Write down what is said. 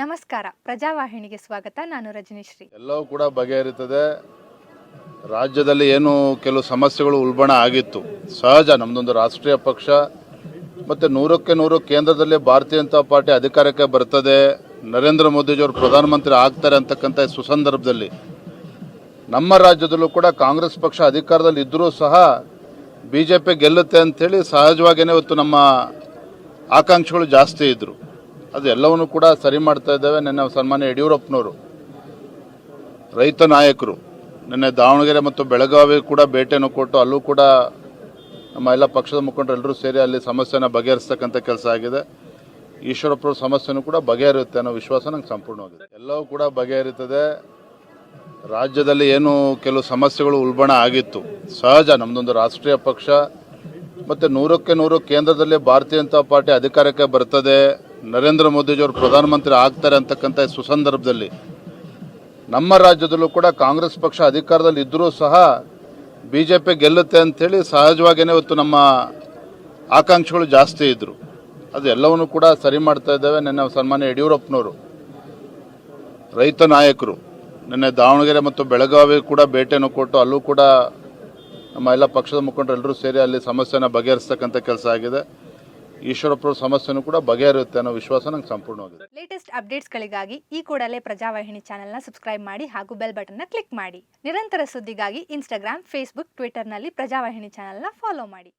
ನಮಸ್ಕಾರ. ಪ್ರಜಾವಾಹಿನಿಗೆ ಸ್ವಾಗತ. ನಾನು ರಜನಿಶ್ರೀ. ಎಲ್ಲವೂ ಕೂಡ ಬಗೆಹರಿತದೆ. ರಾಜ್ಯದಲ್ಲಿ ಏನು ಕೆಲವು ಸಮಸ್ಯೆಗಳು ಉಲ್ಬಣ ಆಗಿತ್ತು. ಸಹಜ. ನಮ್ಮದೊಂದು ರಾಷ್ಟ್ರೀಯ ಪಕ್ಷ. ಮತ್ತು ನೂರಕ್ಕೆ ನೂರು ಕೇಂದ್ರದಲ್ಲಿ ಭಾರತೀಯ ಜನತಾ ಪಾರ್ಟಿ ಅಧಿಕಾರಕ್ಕೆ ಬರ್ತದೆ. ನರೇಂದ್ರ ಮೋದಿಜಿಯವರು ಪ್ರಧಾನಮಂತ್ರಿ ಆಗ್ತಾರೆ ಅಂತಕ್ಕಂಥ ಸುಸಂದರ್ಭದಲ್ಲಿ. ನಮ್ಮ ರಾಜ್ಯದಲ್ಲೂ ಕೂಡ ಕಾಂಗ್ರೆಸ್ ಪಕ್ಷ ಅಧಿಕಾರದಲ್ಲಿ ಇದ್ದರೂ ಸಹ ಬಿ ಜೆ ಪಿ ಗೆಲ್ಲುತ್ತೆ ಅಂಥೇಳಿ ಸಹಜವಾಗಿಯೇ ಇವತ್ತು ನಮ್ಮ ಆಕಾಂಕ್ಷೆಗಳು ಜಾಸ್ತಿ ಇದ್ದರು ಅದು ಎಲ್ಲವನ್ನೂ ಕೂಡ ಸರಿ ಮಾಡ್ತಾ ಇದ್ದೇವೆ ನಿನ್ನೆ ಸನ್ಮಾನ್ಯ ಯಡಿಯೂರಪ್ಪನವರು. ರೈತ ನಾಯಕರು, ನಿನ್ನೆ ದಾವಣಗೆರೆ ಮತ್ತು ಬೆಳಗಾವಿ ಕೂಡ ಭೇಟಿಯನ್ನು ಕೊಟ್ಟು ಅಲ್ಲೂ ಕೂಡ ನಮ್ಮ ಎಲ್ಲ ಪಕ್ಷದ ಮುಖಂಡರು ಎಲ್ಲರೂ ಸೇರಿ ಅಲ್ಲಿ ಸಮಸ್ಯೆನ ಬಗೆಹರಿಸ್ತಕ್ಕಂಥ ಕೆಲಸ ಆಗಿದೆ. ಈಶ್ವರಪ್ಪರ ಸಮಸ್ಯೆನೂ ಕೂಡ ಬಗೆಹರಿಯುತ್ತೆ ಅನ್ನೋ ವಿಶ್ವಾಸ ನಂಗೆ ಸಂಪೂರ್ಣವಾಗಿದೆ. ಎಲ್ಲವೂ ಕೂಡ ಬಗೆಹರಿಯುತ್ತದೆ ರಾಜ್ಯದಲ್ಲಿ ಏನು ಕೆಲವು ಸಮಸ್ಯೆಗಳು ಉಲ್ಬಣ ಆಗಿತ್ತು. ಸಹಜ ನಮ್ಮದೊಂದು ರಾಷ್ಟ್ರೀಯ ಪಕ್ಷ. ಮತ್ತು ನೂರಕ್ಕೆ ನೂರು ಕೇಂದ್ರದಲ್ಲಿ ಭಾರತೀಯ ಜನತಾ ಪಾರ್ಟಿ ಅಧಿಕಾರಕ್ಕೆ ಬರ್ತದೆ. ನರೇಂದ್ರ ಮೋದಿಜಿಯವರು ಪ್ರಧಾನಮಂತ್ರಿ ಆಗ್ತಾರೆ ಅಂತಕ್ಕಂಥ ಸುಸಂದರ್ಭದಲ್ಲಿ ನಮ್ಮ ರಾಜ್ಯದಲ್ಲೂ ಕೂಡ ಕಾಂಗ್ರೆಸ್ ಪಕ್ಷ ಅಧಿಕಾರದಲ್ಲಿ ಇದ್ದರೂ ಸಹ ಬಿ ಜೆ ಪಿ ಗೆಲ್ಲುತ್ತೆ ಅಂಥೇಳಿ ಸಹಜವಾಗಿಯೇ ಇವತ್ತು ನಮ್ಮ ಆಕಾಂಕ್ಷೆಗಳು ಜಾಸ್ತಿ ಇದ್ದರು ಅದು ಎಲ್ಲವನ್ನೂ ಕೂಡ ಸರಿ ಮಾಡ್ತಾ ಇದ್ದೇವೆ. ನಿನ್ನೆ ಸನ್ಮಾನ್ಯ ಯಡಿಯೂರಪ್ಪನವರು, ರೈತ ನಾಯಕರು, ನಿನ್ನೆ ದಾವಣಗೆರೆ ಮತ್ತು ಬೆಳಗಾವಿ ಕೂಡ ಭೇಟಿಯನ್ನು ಕೊಟ್ಟು ಅಲ್ಲೂ ಕೂಡ ನಮ್ಮ ಎಲ್ಲ ಪಕ್ಷದ ಮುಖಂಡರು ಎಲ್ಲರೂ ಸೇರಿ ಅಲ್ಲಿ ಸಮಸ್ಯೆನ ಬಗೆಹರಿಸ್ತಕ್ಕಂಥ ಕೆಲಸ ಆಗಿದೆ. ಈಶ್ವರಪ್ಪರ ಸಮಸ್ಯೆನೂ ಕೂಡ ಬಗೆಹರಿಯುತ್ತೆ ಅನ್ನೋ ವಿಶ್ವಾಸ ನಂಗೆ ಸಂಪೂರ್ಣವಾಗಿದೆ. ಲೇಟೆಸ್ಟ್ ಅಪ್ಡೇಟ್ಸ್ಗಳಿಗಾಗಿ ಈ ಕೂಡಲೇ ಪ್ರಜಾವಾಹಿನಿ ಚಾನೆಲ್ನ ಸಬ್ಸ್ಕ್ರೈಬ್ ಮಾಡಿ ಹಾಗೂ ಬೆಲ್ ಬಟನ್ನ ಕ್ಲಿಕ್ ಮಾಡಿ. ನಿರಂತರ ಸುದ್ದಿಗಾಗಿ ಇನ್ಸ್ಟಾಗ್ರಾಮ್ ಫೇಸ್ಬುಕ್ ಟ್ವಿಟರ್ನಲ್ಲಿ ಪ್ರಜಾವಾಹಿನಿ ಚಾನೆಲ್ನ ಫಾಲೋ ಮಾಡಿ.